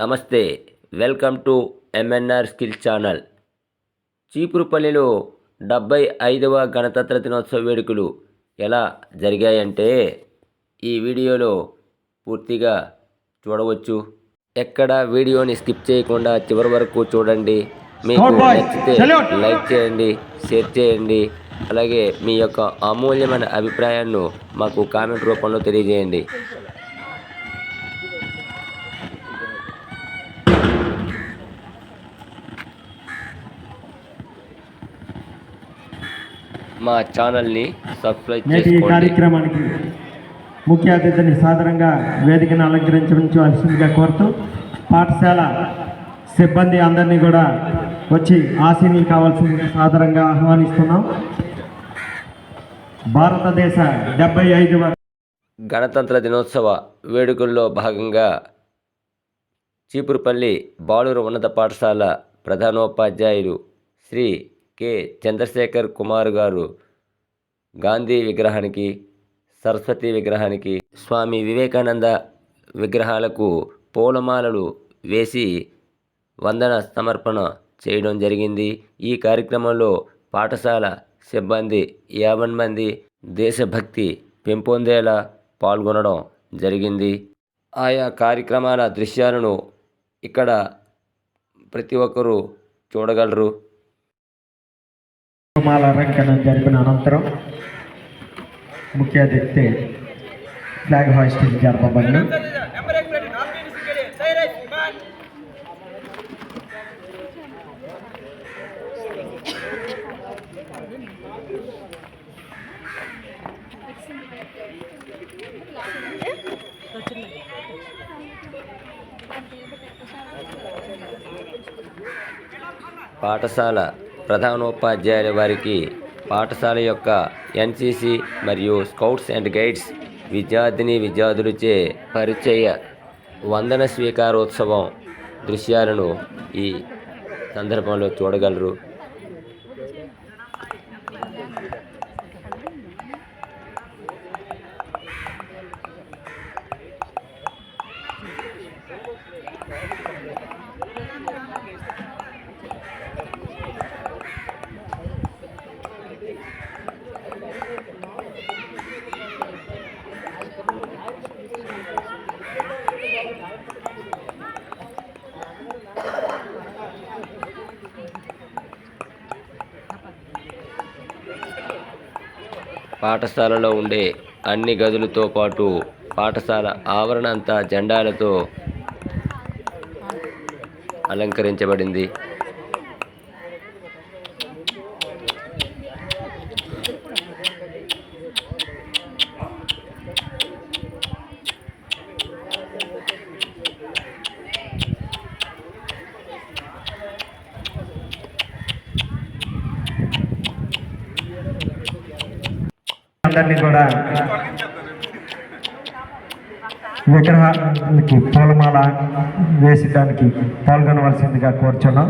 నమస్తే welcome to MNR skill channel చీపురుపల్లిలో డెబ్బై ఐదవ గణతంత్ర దినోత్సవ వేడుకలు ఎలా జరిగాయంటే ఈ వీడియోలో పూర్తిగా చూడవచ్చు. ఎక్కడ వీడియోని స్కిప్ చేయకుండా చివరి వరకు చూడండి. మీకు నచ్చితే. లైక్ చేయండి షేర్ చేయండి. అలాగే మీ యొక్క అమూల్యమైన అభిప్రాయాన్ని మాకు కామెంట్ రూపంలో తెలియజేయండి. మా ఛానల్ని సబ్స్క్రైబ్ నేటి ఈ చేసుకోండి. కార్యక్రమానికి ముఖ్య అతిథిని సాదరంగా వేదికను అలంకరించవలసిందిగా కోరుతూ పాఠశాల సిబ్బంది అందరినీ కూడా వచ్చి ఆశీనులు కావాల్సిందిగా సాదరంగా ఆహ్వానిస్తున్నాం. భారతదేశ డెబ్బై ఐదవ గణతంత్ర దినోత్సవ వేడుకల్లో భాగంగా చీపురుపల్లి బాలుర ఉన్నత పాఠశాల ప్రధానోపాధ్యాయులు శ్రీ కె చంద్రశేఖర్ కుమార్ గారు గాంధీ విగ్రహానికి సరస్వతి విగ్రహానికి స్వామి వివేకానంద విగ్రహాలకు పూలమాలలు వేసి వందన సమర్పణ చేయడం జరిగింది. ఈ కార్యక్రమంలో పాఠశాల సిబ్బంది యాభై మంది దేశభక్తి పెంపొందేలా పాల్గొనడం జరిగింది. ఆయా కార్యక్రమాల దృశ్యాలను ఇక్కడ ప్రతి ఒక్కరూ చూడగలరు. మాల అలంకరణ జరిపిన అనంతరం ముఖ్య అతిథి ఫ్లాగ్ హాయిస్టింగ్ జరపబడిన పాఠశాల ప్రధానోపాధ్యాయుల వారికి పాఠశాల యొక్క ఎన్సిసి మరియు స్కౌట్స్ అండ్ గైడ్స్ విద్యార్థిని విద్యార్థులచే పరిచయ వందన స్వీకారోత్సవం దృశ్యాలను ఈ సందర్భంలో చూడగలరు. పాఠశాలలో ఉండే అన్ని గదులతో పాటు పాఠశాల ఆవరణ అంతా జెండాలతో అలంకరించబడింది అందరినీ కూడా విగ్రహానికి పూలమాల వేసడానికి పాల్గొనవలసిందిగా కోరుచున్నాం.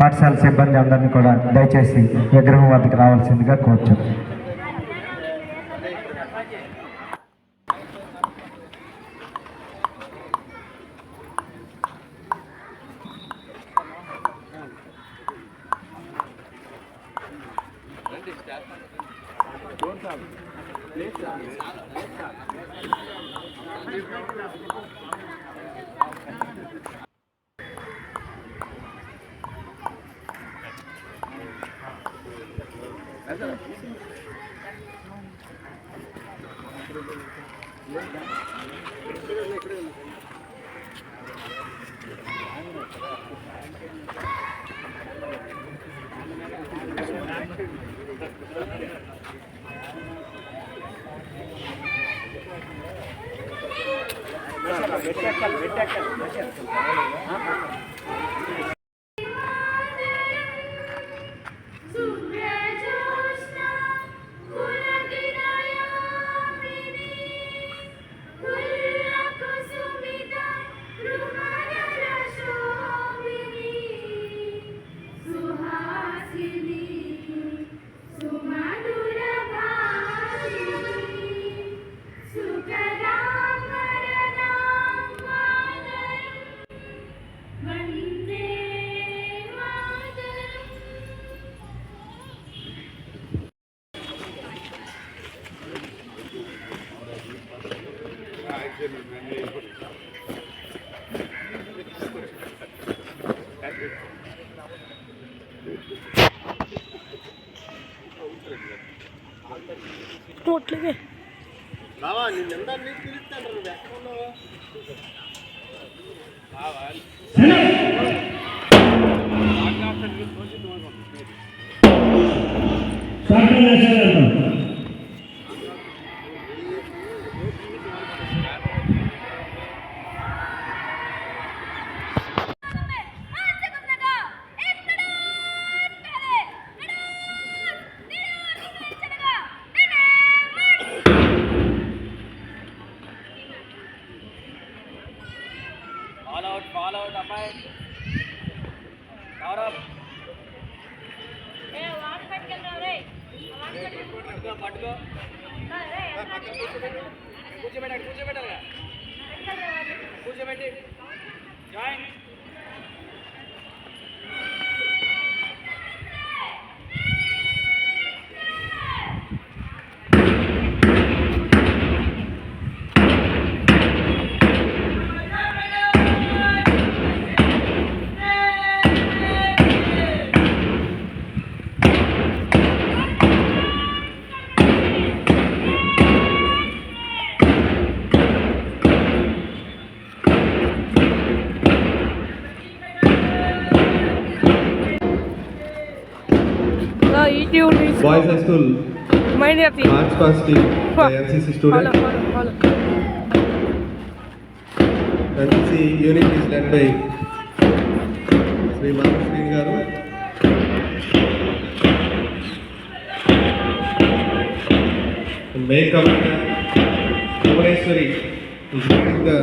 పాఠశాల సిబ్బంది అందరినీ కూడా దయచేసి విగ్రహం వద్దకు రావాల్సిందిగా కోరుచున్నాం. వెట్టెక్కలు వెట్టెక్కలు తోట్లే బావా నిన్నెందా YouTube Boys High School mind happy March Past Team by NCC follow student. Follow follow NCC unit is led by Sri Manas Srini Garu. And main commander Bhuvaneshwari is leading the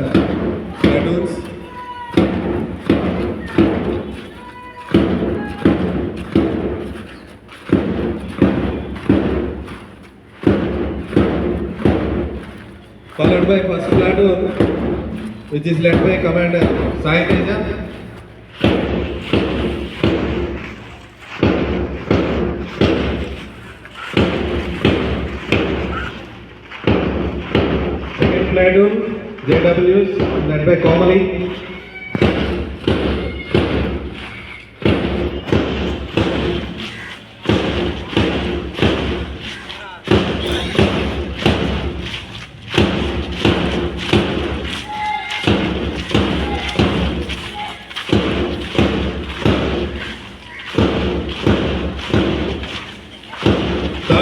platoons. Followed by first platoon, which is led by Commander Sai Teja. Second platoon, JWs, led by Komali.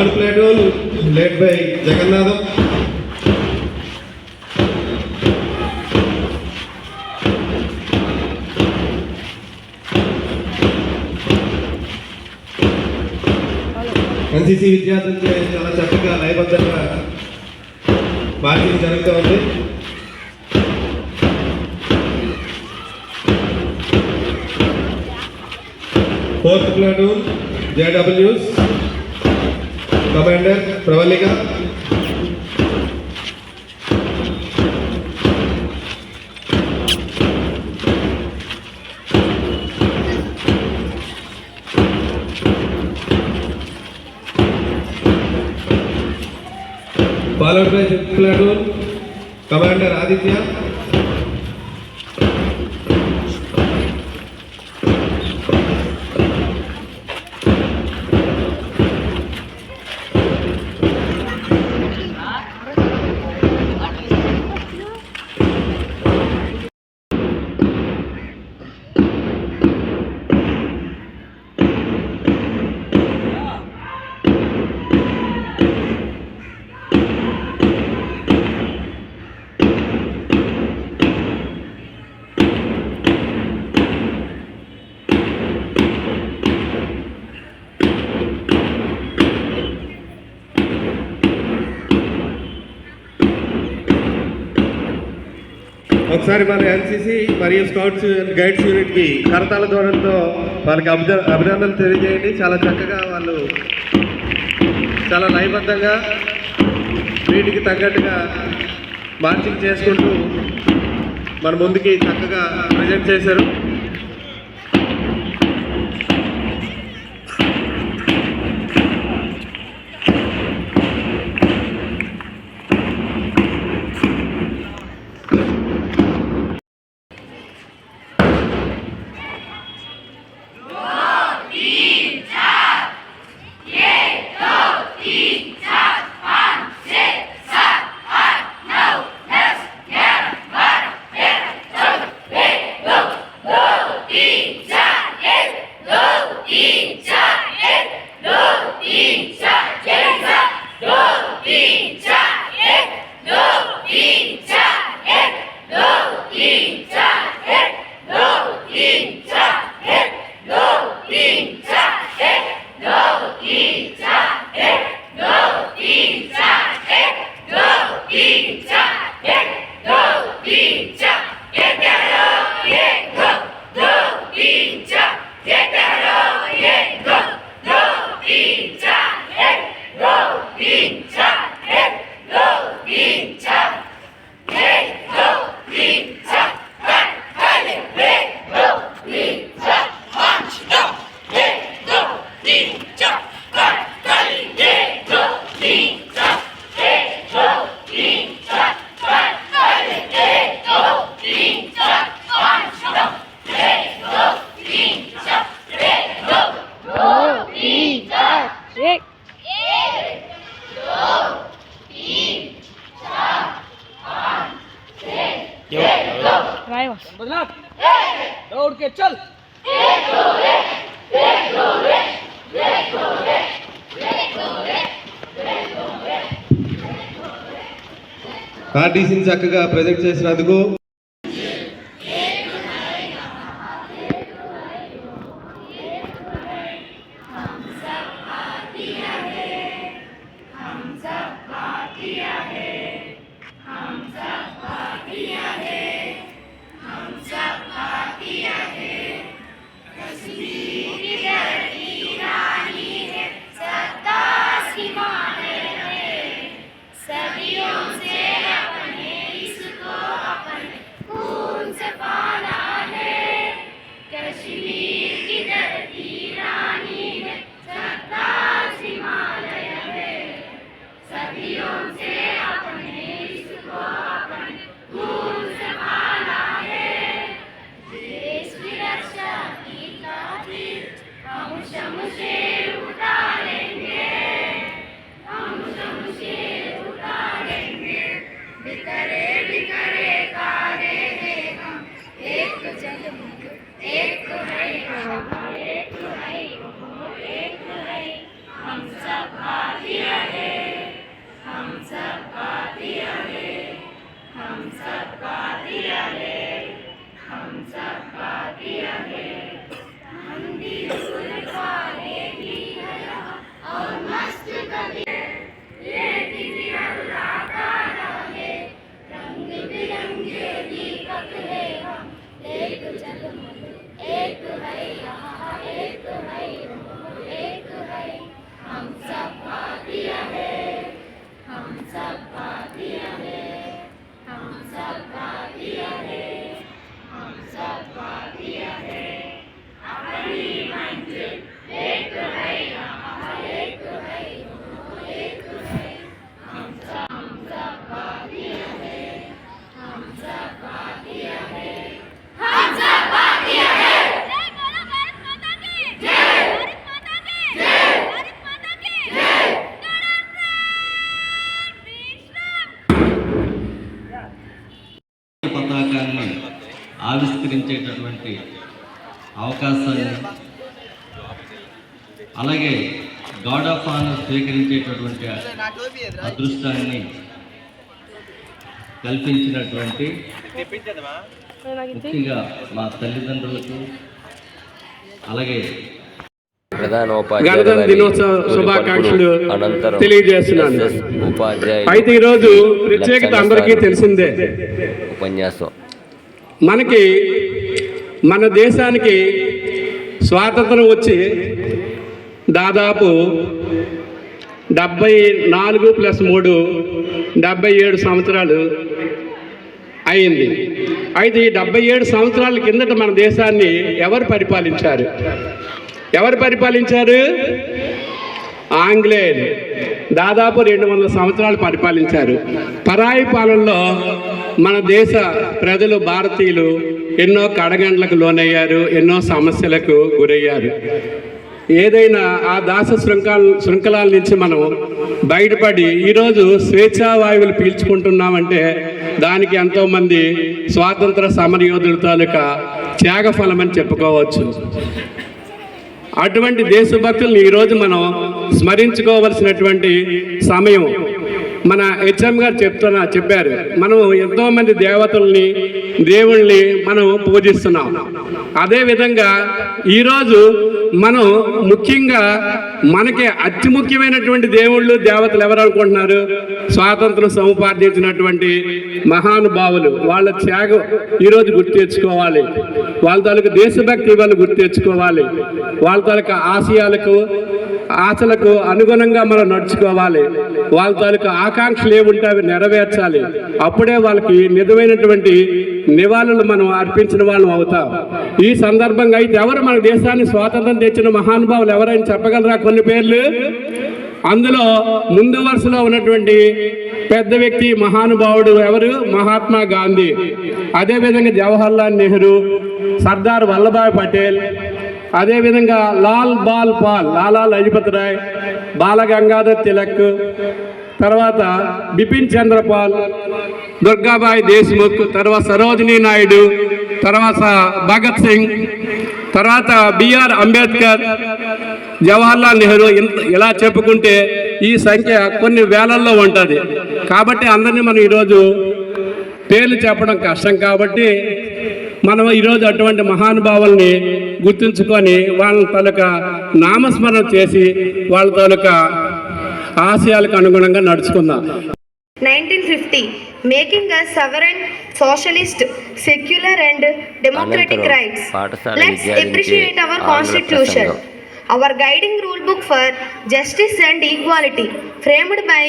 Third platoon, led by Jagannatham NCC విద్యార్థులు చాలా చక్కగా లయబద్ధంగా marching జరుగుతూ ఉంది fourth platoon జేడబ్ల్యూస్ commander Pravalika followed by fifth commander Aditya ఒకసారి మన NCC మరియు scouts and guides యూనిట్కి కరతాల ధోరణితో వాళ్ళకి అభిన అభినందనలు తెలియజేయండి. చాలా చక్కగా వాళ్ళు చాలా లయబద్ధంగా వీటికి తగ్గట్టుగా మార్చింగ్ చేసుకుంటూ మన ముందుకి చక్కగా ప్రజెంట్ చేశారు. ఆర్టీసీని చక్కగా ప్రజెక్ట్ చేసినందుకు 可以，然。అదృష్టాన్ని కల్పించినటువంటి ముఖ్యంగా మా తల్లిదండ్రులకు అలాగే గణతంత్ర దినోత్సవ శుభాకాంక్షలు తెలియజేస్తున్నాను. అయితే ఈరోజు ప్రత్యేకత అందరికీ తెలిసిందే ఉపన్యాసం మనకి మన దేశానికి స్వాతంత్రం వచ్చి దాదాపు డెబ్బై నాలుగు ప్లస్ మూడు డెబ్బై ఏడు సంవత్సరాలు అయింది. అయితే ఈ డెబ్బై ఏడు సంవత్సరాల కిందట మన దేశాన్ని ఎవరు పరిపాలించారు? ఎవరు పరిపాలించారు? ఆంగ్లేయులు. దాదాపు రెండు వందల సంవత్సరాలు పరిపాలించారు. పరాయి పాలనలో మన దేశ ప్రజలు భారతీయులు ఎన్నో కడగండ్లకు లోనయ్యారు ఎన్నో సమస్యలకు గురయ్యారు. ఏదైనా ఆ దాస శృంఖల శృంఖలాల నుంచి మనం బయటపడి ఈరోజు స్వేచ్ఛా వాయువులు పీల్చుకుంటున్నామంటే దానికి ఎంతోమంది స్వాతంత్ర సమరయోధుల తాలూకా త్యాగఫలం అని చెప్పుకోవచ్చు. అటువంటి దేశభక్తుల్ని ఈరోజు మనం స్మరించుకోవలసినటువంటి సమయం మన హెచ్ఎం గారు చెప్తున్నా చెప్పారు. మనం ఎంతో మంది దేవతల్ని దేవుళ్ళని మనం పూజిస్తున్నాం. అదేవిధంగా ఈరోజు మనం ముఖ్యంగా మనకి అతి ముఖ్యమైనటువంటి దేవుళ్ళు దేవతలు ఎవరు అనుకుంటున్నారు? స్వాతంత్రం సముపార్జించినటువంటి మహానుభావులు. వాళ్ళ త్యాగం ఈరోజు గుర్తు తెచ్చుకోవాలి. వాళ్ళ తాలూకు దేశభక్తి వాళ్ళు గుర్తు తెచ్చుకోవాలి. వాళ్ళ తాలూకు ఆశయాలకు ఆశలకు అనుగుణంగా మనం నడుచుకోవాలి. వాళ్ళ తాలూకు ఆకాంక్షలు ఏముంటే అవి నెరవేర్చాలి. అప్పుడే వాళ్ళకి నిజమైనటువంటి నివాళులు మనం అర్పించిన వాళ్ళం అవుతాం. ఈ సందర్భంగా అయితే ఎవరు మన దేశాన్ని స్వాతంత్రం తెచ్చిన మహానుభావులు ఎవరైనా చెప్పగలరా కొన్ని పేర్లు? అందులో ముందు వరుసలో ఉన్నటువంటి పెద్ద వ్యక్తి మహానుభావుడు ఎవరు? మహాత్మా గాంధీ. అదేవిధంగా జవహర్లాల్ నెహ్రూ సర్దార్ వల్లభాయ్ పటేల్. అదేవిధంగా లాల్ బాల్ పాల్ లాలా లజపతి రాయ్ బాల గంగాధర్ తిలక్ తర్వాత బిపిన్ చంద్రపాల్ దుర్గాబాయి దేశ్ముఖ్ తర్వాత సరోజినీ నాయుడు తర్వాత భగత్ సింగ్ తర్వాత బిఆర్ అంబేద్కర్ జవహర్లాల్ నెహ్రూ ఇలా చెప్పుకుంటే ఈ సంఖ్య కొన్ని వేలల్లో ఉంటుంది. కాబట్టి అందరినీ మనం ఈరోజు పేర్లు చెప్పడం కష్టం కాబట్టి మనం ఈరోజు అటువంటి మహానుభావుల్ని గుర్తుంచుకొని వాళ్ళ తాలూకా నామస్మరణ చేసి వాళ్ళ తాలూకా ఆశయాలకు అనుగుణంగా నడుచుకుందాం 1950 making us sovereign socialist secular and democratic అనంతరం rights పాఠశాల let's విద్యార్థించే appreciate our ఆంగ్ల constitution ప్రసంగం. our guiding rule book for justice and equality framed by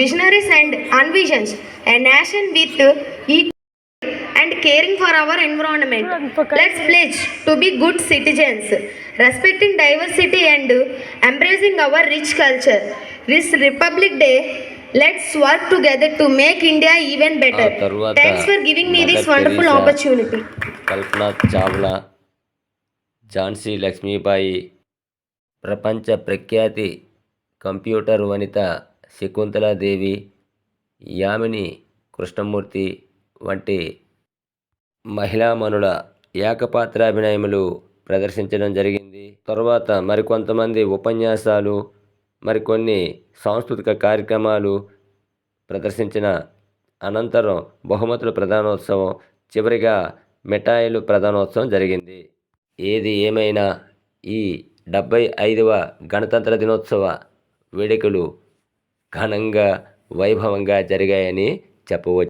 visionaries and unvisions a nation with equal and caring for our environment. Let's pledge to be good citizens, respecting diversity and embracing our rich culture. This Republic Day, let's work together to make India even better. ఆ తరువాత Thanks for giving me this Mother wonderful Teresa, opportunity. Kalpana Chawla Jhansi Lakshmibai ప్రపంచ ప్రఖ్యాతి computer వనిత శకుంతలాదేవి యామిని కృష్ణమూర్తి వంటి మహిళామణుల ఏకపాత్రాభినయములు ప్రదర్శించడం జరిగింది తరువాత మరికొంతమంది ఉపన్యాసాలు మరికొన్ని సాంస్కృతిక కార్యక్రమాలు ప్రదర్శించిన అనంతరం బహుమతుల ప్రధానోత్సవం చివరిగా మిఠాయిలు ప్రధానోత్సవం జరిగింది. ఏది ఏమైనా ఈ డెబ్బై ఐదవ గణతంత్ర దినోత్సవ వేడుకలు ఘనంగా వైభవంగా జరిగాయని చెప్పవచ్చు